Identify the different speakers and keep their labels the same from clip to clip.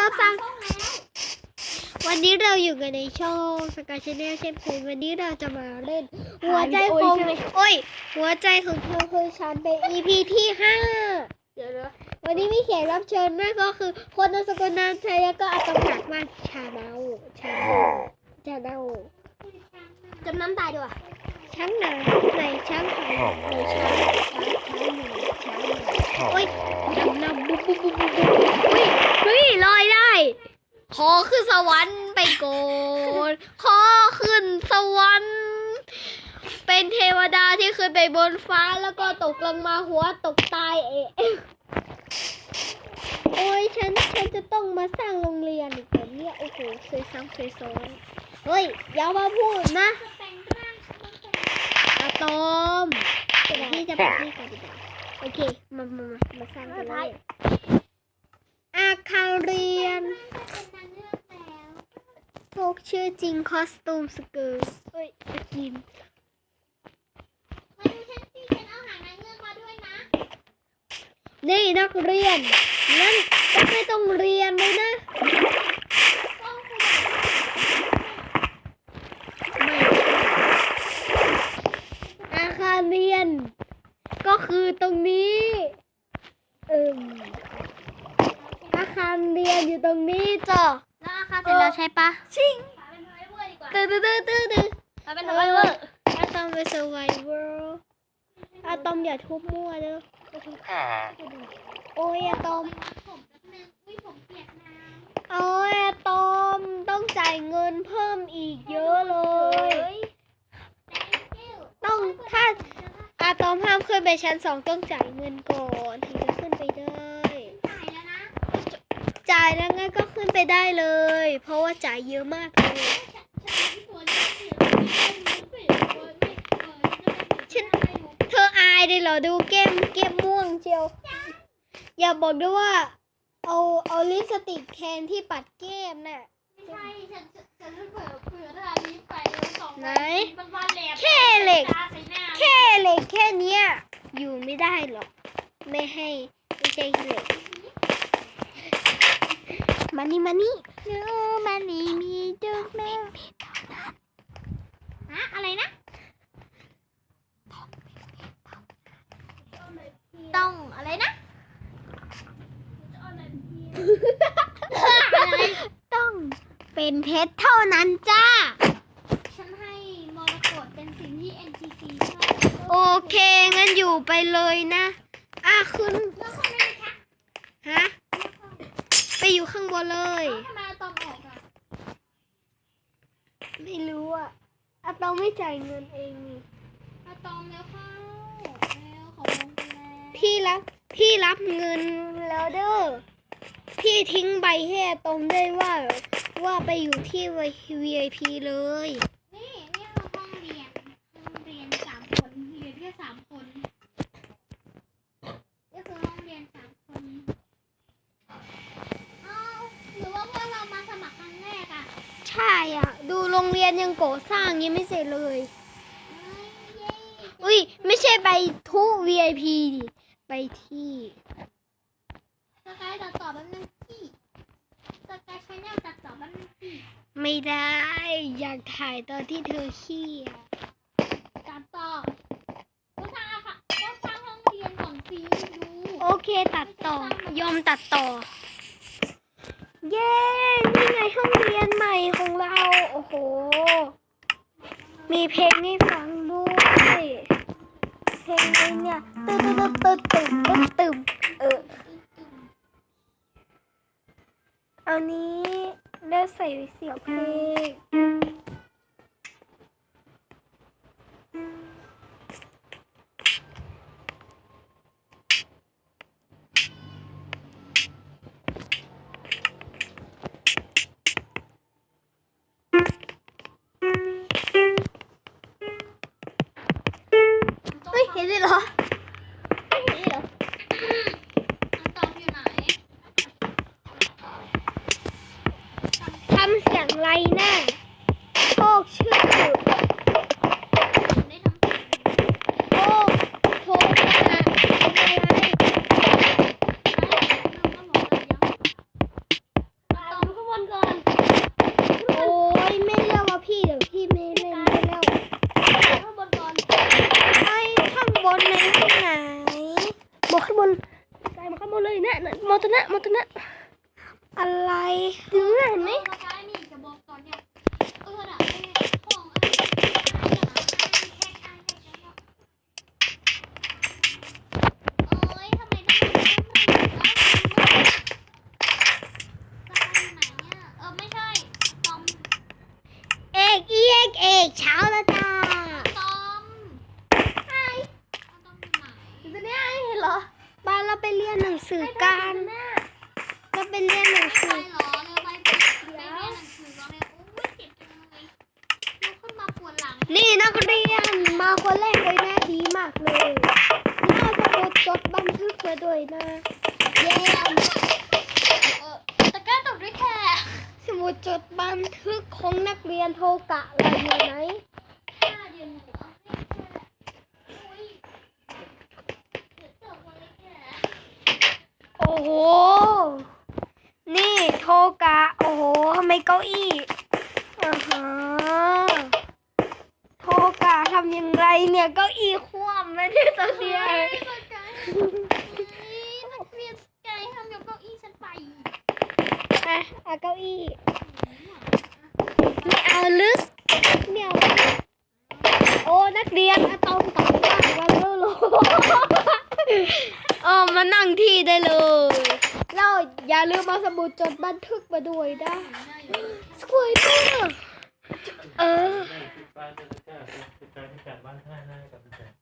Speaker 1: ริ่มสร้างวันนี้เราอยู่กันในช่องสกายชาแนลเช่นเคยวันนี้เราจะมาเล่น หัวใจของโอ้ย หัวใจของเธอคือฉันเป็น EP ที่ห้าเดี๋ยวนะวันนี้มีแขกรับเชิญนั่นก็คือ คนนามสกุลนามชัยแล้วก็อาตมหนักมากชาเดาชาเดาชาเดา
Speaker 2: จำน้ำตายดีกว่า
Speaker 1: ช้างหนาในช้างหางในช้างช้างช้างหนึ่งช้างหนึ่งโอ้ยดำน้ำบุ๊บบุ๊บบุ๊บบุ๊บเฮ้ยเฮ้ยลอยได้ ขอขึ้นสวรรค์ไปโกนขอขึ้นสวรรค์เป็นเทวดาที่ขึ้นไปบนฟ้าแล้วก็ตกลงมาหัวตกตายเองโอ้ยฉันฉันจะต้องมาสร้างโรงเรียนอีกแล้วเนี่ยโอ้โหสวยซ้ำสวยซ้อนเฮ้ยอย่ามาพูดนะ อะตอมเดี๋ยวพี่จะไปที่กันดีกว่าโอเคมามามามาสร้างกันเลยอาคารเรียนพวกชื่อจริงคอสตูมสเกิร์ตเอ้ยสกินนี่นักเรียน นั่นก็ไม่ต้องเรียนเลยนะ ไม่ใช่อาคารเรียน ก็คือตรงนี้เอิมอาคารเรียนอยู่ตรงนี้จ้ะ
Speaker 2: แล้วอาคาเสร็จแล้วใช่ปะ
Speaker 1: ชิงตื้อตื้อตื้อตื้อตื้อ
Speaker 2: เราเป็นทำไมเวอร์
Speaker 1: อะตอมเป็น survivor อะตอมอย่าทุบมั่วเด้อโอ้ยอะตอมโอ้ยอะตอมต้องจ่ายเงินเพิ่มอีกเยอะเลย ต้องถ้าอะตอมห้ามขึ้นไปชั้นสองต้องจ่ายเงินก่อนถึงจะขึ้นไปได้ จ่ายแล้วงั้นก็ขึ้น ไปได้เลย เพราะว่าจ่ายเยอะมากเลยฉันเธออายเลยเหรอดูเกมเกมม่วงเจียว อย่าบอกด้วยว่า เอาเอาลิปสติกแคนที่ปัดเกมน่ะไหนแค่เหล็ก แค่เหล็กแค่เนี้ยอยู่ไม่ได้หรอก ไม่ให้ไม่ใช่เหล็ก มานี่มานี่เนื้อมานี่มีเจ้าแม่
Speaker 2: ฮะอะไรนะ ต้องอะไรนะ
Speaker 1: ต้องเป็นเพชรเท่านั้นจ้า
Speaker 2: ฉันให้มรกตเป็นสิ่งที่ NPC ชอบ
Speaker 1: โอเค งั้นอยู่ไปเลยนะ อะขึ้น
Speaker 2: แล้วคนไม่ได้ทัก
Speaker 1: ฮะไป อยู่ข้างบนเลย
Speaker 2: ทำไมอะตอมออกอะ
Speaker 1: ไม่รู้อะอะตองไม่จ่ายเงินเองนี่
Speaker 2: อะตอมแล้วเข้าแล้วขอลงไปแล้ว
Speaker 1: พี่รับ พี่รับเงินแล้วเด้อ พี่ทิ้งใบให้อะตองได้วยว่า ว่าไปอยู่ที่ VIP เลย
Speaker 2: นี่นี่คือห้องเรียนห้องเรียนสามคนเรียนแค่สามคนนี่คือห้องเรียนสามคนเอ้าหรือว่าพวกเรามาสมัครครั้งแรกอะ
Speaker 1: ใช่อะ ดูโรงเรียนยัง ก่อสร้างยังไม่เสร็จเลย
Speaker 2: เย้
Speaker 1: อุ้ยไม่ใช่ไปทุก VIP ดิไปที่
Speaker 2: สกายตัดต่อแป๊บนึงพี่สกายชาแนลตัดต่อแป๊บนึงพี่
Speaker 1: ไม่ได้ อยากถ่ายตอนที่เธอขี้อะ
Speaker 2: ตัดต่อก็สร้างอะค่ะก็สร้างห้องเรียนก่อนสิดู
Speaker 1: โอเคตัดต่อ ยอมตัดต่อ เย้นี่ไงห้องเรียนใหม่ของเรา โอ้โห มีเพลงให้ฟังด้วยเพลงนี้เนี่ยตึ๊ดตึ๊ดตึ๊ดตึ๊ดตึ๊ดตึ๊ดเออเอานนี้ได้ใส่เสียงเพลง เฮ้ย เลยเนะนะมอตนะ
Speaker 2: มอตนะอะไรดึงเห็นไหม
Speaker 1: เอกเอกเอกเช้าแล้
Speaker 2: วจ้า
Speaker 1: มาคนแรกเลยนะดีมากเลยนี่เอาสมุดจดบันทึกมาด้วยนะเย้
Speaker 2: เออตะกร้าตกด้วยแค่
Speaker 1: สมุดจดบันทึกของนักเรียนโทกะเราอยู่ไหน
Speaker 2: ห้าเดือนหนูเอาให้แค่อุ้ยเดี๋ยวจบวันเลยแค่
Speaker 1: โอ้โห นี่โทกะ โอ้โหทำไมเก้าอี้อ่าฮะโท กะทำยังไงเนี่ยเก้าอี้คว่ำแล้วเนี่ยตอนเนี้ย
Speaker 2: เฮ้ยสกายเฮ้ยนักเรียนสกายทำยกเก้าอี้ฉันไป
Speaker 1: อะเอาเก้าอี้ไม่เอาลึกไม่เอาโอ้นักเรียนอะตอมกลับบ้านกันแล้วเหรอเออมานั่งที่ได้เลยแล้วอย่าลืมเอาสมุดจดบันทึกมาด้วยนะสวยมากเออ
Speaker 3: ปิดป้ายจะแก้ปิดป้ายที่จัดบ้านให้ให้กับพี่แจ๊ค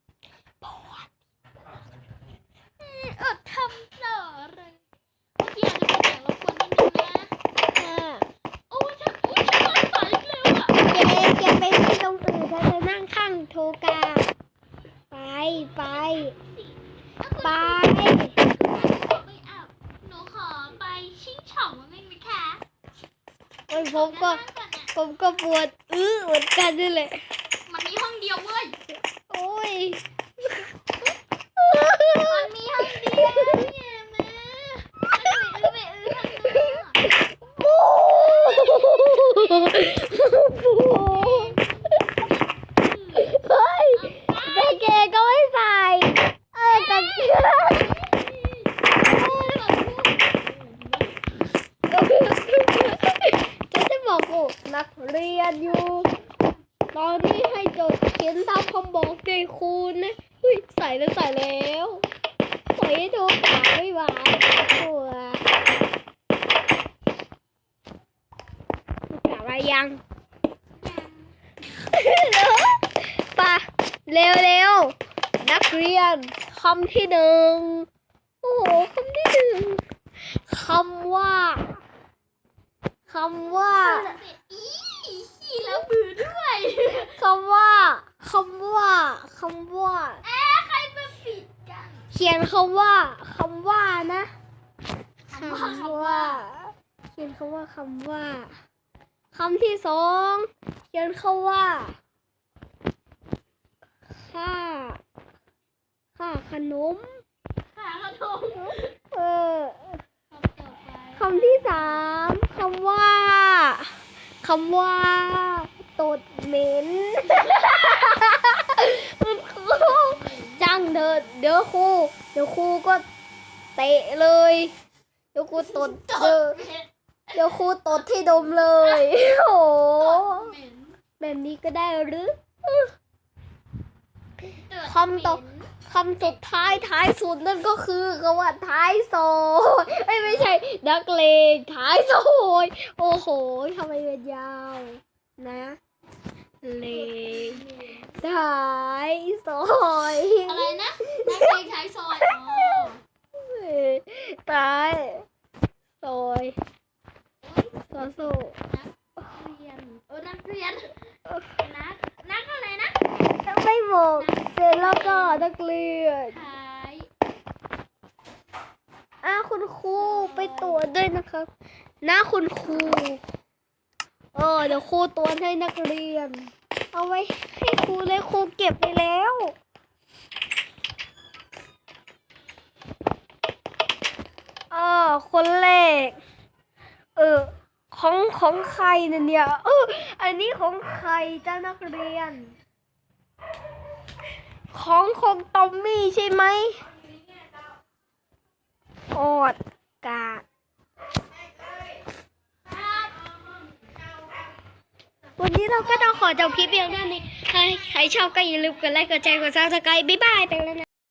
Speaker 2: เออทำต่อเลยเมื่อกี้อาจจะเป็นเสียงรบกวนนิดนึงนะ
Speaker 1: อ่า
Speaker 2: โอ้ยฉันอุ้ยฉันนอนสายอีกแล้วอะ
Speaker 1: เจ๊เจ๊ไปที่ตรงอื่นเธอจะนั่งข้างโทกา ไปไป ไป
Speaker 2: ขอไปอาบหนูขอไปชิงช่องมันไม่ไหมคะ
Speaker 1: โอ้ยผมก็
Speaker 2: นั่งอนนะ
Speaker 1: ผมก็ปวดอื้อเหมือนกันนี่แหละ
Speaker 2: มันมีห้องเดียวเว้ย
Speaker 1: โอ้ย
Speaker 2: มันมีห้องเดียวเนี่ยมาไม่ไม่อื้อไม่อื้อทางนั้นอะ
Speaker 1: โอ้เฮ้ยกางเกงก็ไม่ใส่ เออกางเกงจะจะบอกกูนั กเรียนอยู่ ตอนนี้ให้โจทย์เขียนตามคำบอกในครูนะเฮ้ยใส่แล้วใส่แล้วใส่ให้ถูกขาไม่ไหวตัวกลับมายังปะเร็วเร็วนักเรียนคำที่หนึ่งโอ้โหคำที่หนึ่งคำว่าคำว่า
Speaker 2: แล้วมือด้วย
Speaker 1: คำว่าคำว่าคำว่า
Speaker 2: เอ๊ะใครมาปิดกัน
Speaker 1: เขียนคำว่าคำว่านะ
Speaker 2: คำว่า
Speaker 1: เขียนคำว่าคำว่าคำที่สองเขียนคำว่าค่าค่าขนม
Speaker 2: ขาขนม
Speaker 1: เออ
Speaker 2: คำต่อไป
Speaker 1: คำที่สามคำว่าคำว่า ตดเหม็นคุณครูจังเถอะเดี๋ยวครูเดี๋ยวครูก็เตะเลย เดี๋ยวครูตดเจอเดี๋ยวครูตดที่ดมเลยโอ้โหแบบนี้ก็ได้หรือคำต่อคำสุดท้ายท้ายสุดนั่นก็คือคำว่าท้ายโซยไม่ใช่นักเลงท้ายโซยโอ้โหทำไมมันยาว นะ เลงท้ายซอย
Speaker 2: อะไรนะนักเรียนใช้ซอยอ๋อ
Speaker 1: ท้ายซอยซอโซ
Speaker 2: นักเรียนเออนักเรียนนักนักอะไรนะ
Speaker 1: ไม่บอกเสร็จแล้วก็นักเรียน
Speaker 2: ขาย
Speaker 1: อะคุณครูไปตรวจด้วยนะครับนะคุณครูเออเดี๋ยวครูตรวจให้นักเรียน เอาไว้ให้ครูเลยครูเก็บไปแล้ว เออ คนแรก เออ ของของใครเนี่ย เออ อันนี้ของใครจ้านักเรียน ของของตอมมี่ใช่ไหมออดกาด วันนี้เราก็ต้องขอจบคลิปเพียงเท่านี้ใครใครชอบก็อย่าลืมกดไลค์กดแชร์กดซับสไครต์บ๊ายบายไปแล้วนะ